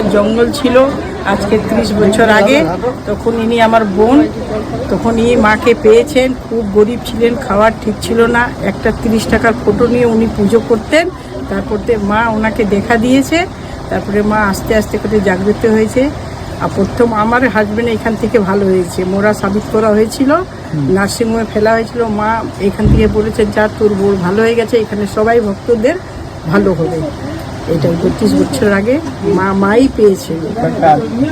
জঙ্গল ছিল আজকে ত্রিশ বছর আগে। তখন ইনি আমার বোন। তখন ইনি মাকে পেয়েছেন। খুব গরিব ছিলেন খাওয়ার ঠিক ছিল না। একটা তিরিশ টাকার ফটো নিয়ে উনি পুজো করতেন। তারপরে মা ওনাকে দেখা দিয়েছে। তারপরে মা আস্তে আস্তে করে জাগ্রত হয়েছে। আর প্রথম আমার হাজবেন্ড এখান থেকে ভালো হয়েছে। মোরা সাবিত করা হয়েছিল। নার্সিংহোমে ফেলা হয়েছিল। মা এখান থেকে বলেছে যা তোর বোর ভালো হয়ে গেছে এখানে সবাই ভক্তদের ভালো হবে। এটা বত্রিশ বছর আগে মা মাই পেয়েছে।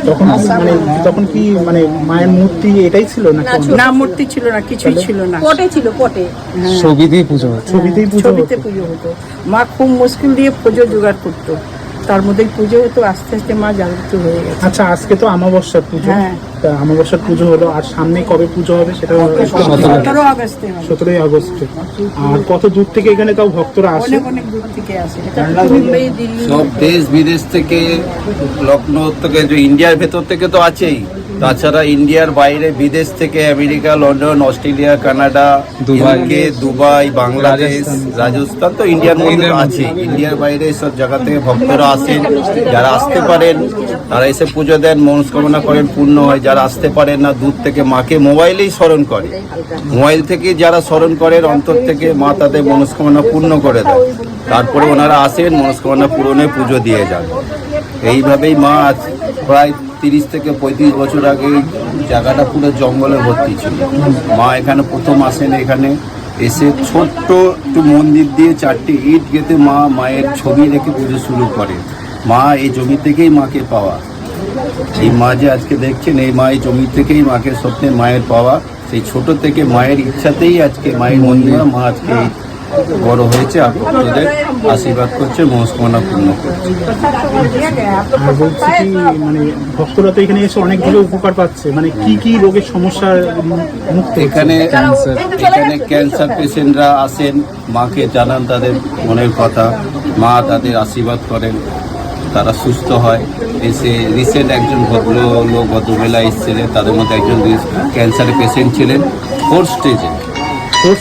তখন মানে তখন কি মানে মায়ের মূর্তি এটাই ছিল না না মূর্তি ছিল না কিছুই ছিল না। পটে ছিল পটে। ছবি দিয়ে পুজো ছবিতেই পুজো ছবিতে পুজো হতো। মা খুব মুশকিল দিয়ে পুজো জোগাড় করতো। তার মধ্যে পুজো তো আস্তে আস্তে মা জাগ্রত হয়ে গেছে। আচ্ছা আজকে তো আমাবস্যার পুজো। হ্যাঁ। তা আমাবস্যার পুজো হলো আর সামনে কবে পুজো হবে সেটা সতেরো আগস্টে। সতেরোই আগস্টে। আর কত দূর থেকে এখানে তাও ভক্তরা আসে? অনেক অনেক দূর থেকে আসে। এটা মুম্বাই দিল্লি সব দেশ বিদেশ থেকে লখনৌ থেকে যে ইন্ডিয়ার ভেতর থেকে তো আছেই। তাছাড়া ইন্ডিয়ার বাইরে বিদেশ থেকে America London Australia Canada Dubai. Dubai Bangladesh Rajasthan. তো ইন্ডিয়ার মধ্যে আছে ইন্ডিয়ার বাইরে সব জায়গা থেকে ভক্তরা আসেন যারা আসতে পারেন তারা এসে পুজো দেন মনস্কামনা করেন পূর্ণ হয়। যারা আসতে পারেন না দূর থেকে মাকে মোবাইলেই স্মরণ করে। মোবাইল থেকে যারা স্মরণ করেন অন্তর থেকে মা তাদের মনস্কামনা পূর্ণ করে দেয় তারপরে ওনারা আসেন মনস্কামনা পূরণে পুজো দিয়ে যান। এইভাবেই মা আজ প্রায় তিরিশ থেকে পঁয়ত্রিশ বছর আগে জায়গাটা পুরো জঙ্গলে ভর্তি ছিল। মা এখানে প্রথম আসেন এখানে, এসে ছোট্ট একটু মন্দির দিয়ে চারটি ইট গেতে মা মায়ের ছবি রেখে পুজো শুরু করে। মা এই জমি থেকেই মাকে পাওয়া। এই মা যে আজকে দেখছেন, এই মা এই জমি থেকেই মাকে স্বপ্নে মায়ের পাওয়া। সেই ছোট থেকে মায়ের ইচ্ছাতেই আজকে মায়ের মন্দির মা আজকে বড় হয়েছে আর ভক্তদের আশীর্বাদ করছে মনস্কামনা পূর্ণ করছে। মানে ভক্তরা তো এখানে এসে অনেকগুলো উপকার পাচ্ছে। মানে কি কি রোগের সমস্যার মুক্ত? এখানে এখানে ক্যান্সার পেশেন্টরা আসেন মাকে জানান তাদের মনের কথা মা তাদের আশীর্বাদ করেন তারা সুস্থ হয়। এসে রিসেন্ট একজন ভদ্রলোক ভদ্রমহিলা এসেছিলেন তাদের মধ্যে একজন ক্যান্সারের পেশেন্ট ছিলেন ফোর স্টেজে ফোর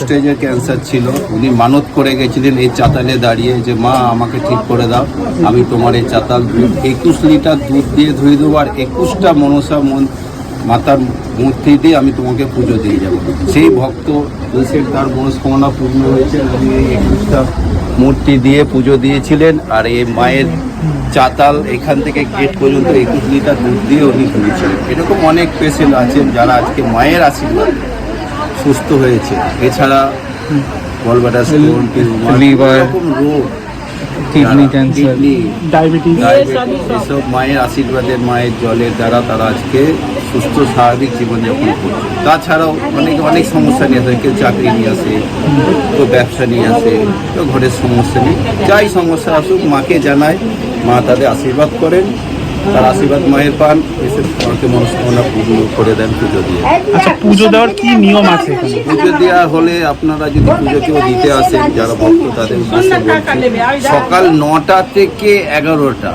স্টেজের ক্যান্সার ছিল। উনি মানত করে গেছিলেন এই চাতালে দাঁড়িয়ে যে মা আমাকে ঠিক করে দাও। আমি তোমার এই চাতাল দুধ একুশ লিটার দুধ দিয়ে ধুয়ে দেবো আর একুশটা মনসা মন মাতার মূর্তি দিয়ে আমি তোমাকে পুজো দিয়ে যাব। সেই ভক্ত তার মনস্কামনা পূর্ণ হয়েছে। উনি এই একুশটা মূর্তি দিয়ে পুজো দিয়েছিলেন আর এই মায়ের চাতাল এখান থেকে গেট পর্যন্ত একুশ লিটার দুধ দিয়ে উনি ধুয়েছিলেন। এরকম অনেক পেশেন্ট আছেন যারা আজকে মায়ের আশীর্বাদ। সুস্থ হয়েছে। এছাড়া গলবাটার স্টোন Liver, রোগ কিডনি ক্যান্সার ডায়াবেটিস diabetes, এসব মায়ের আশীর্বাদের মায়ের জলের দ্বারা তারা আজকে সুস্থ স্বাভাবিক জীবনযাপন করছে। তাছাড়াও অনেক অনেক সমস্যা নিয়ে আসে কেউ চাকরি নিয়ে আসে তো ব্যবসা নিয়ে আসে তো ঘরের সমস্যা নিয়ে। যাই সমস্যা আসুক মাকে জানায় মা তাদের আশীর্বাদ করেন। তার আশীর্বাদ মায়ের পান। এসে মাকে মনস্কামনা পূর্ণ করে দেন পুজো দিয়ে। আচ্ছা পুজো দেওয়ার কি নিয়ম আছে পুজো দেওয়া হলে আপনারা যদি পুজো কেউ দিতে আসেন যারা ভক্ত তাদের সকাল নটা থেকে এগারোটা।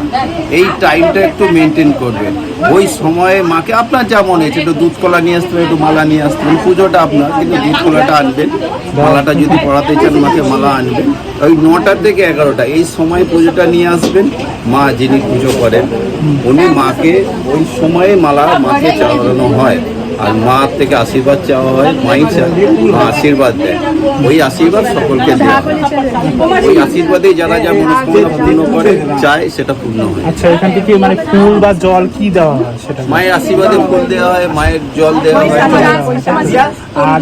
এই টাইমটা একটু মেনটেন করবেন। ওই সময়ে মাকে আপনার যা মনে হচ্ছে একটু দুধ কলা নিয়ে আসতে হবে, একটু মালা নিয়ে আসতে হবে। পুজোটা আপনার কিন্তু দুধ কলাটা আনবেন। মালাটা যদি পড়াতে চান মাকে মালা আনবেন। ওই নটা থেকে এগারোটা এই সময় পুজোটা নিয়ে আসবেন। মা যিনি পুজো করেন উনি মাকে ওই সময়ে মালা মাকে চালানো হয়। আর মা থেকে আশীর্বাদ চাওয়া হয় মাই মা আশীর্বাদ দেয়। ওই আশীর্বাদ সকলকে দেওয়া হয়। ওই আশীর্বাদে যারা যা মনস্কামনা পূর্ণ করে চায় সেটা পূর্ণ হয়। আচ্ছা এখান থেকে মানে ফুল বা জল কি দেওয়া হয় সেটা? মায়ের আশীর্বাদে ফুল দেওয়া হয় মায়ের জল দেওয়া হয়। আর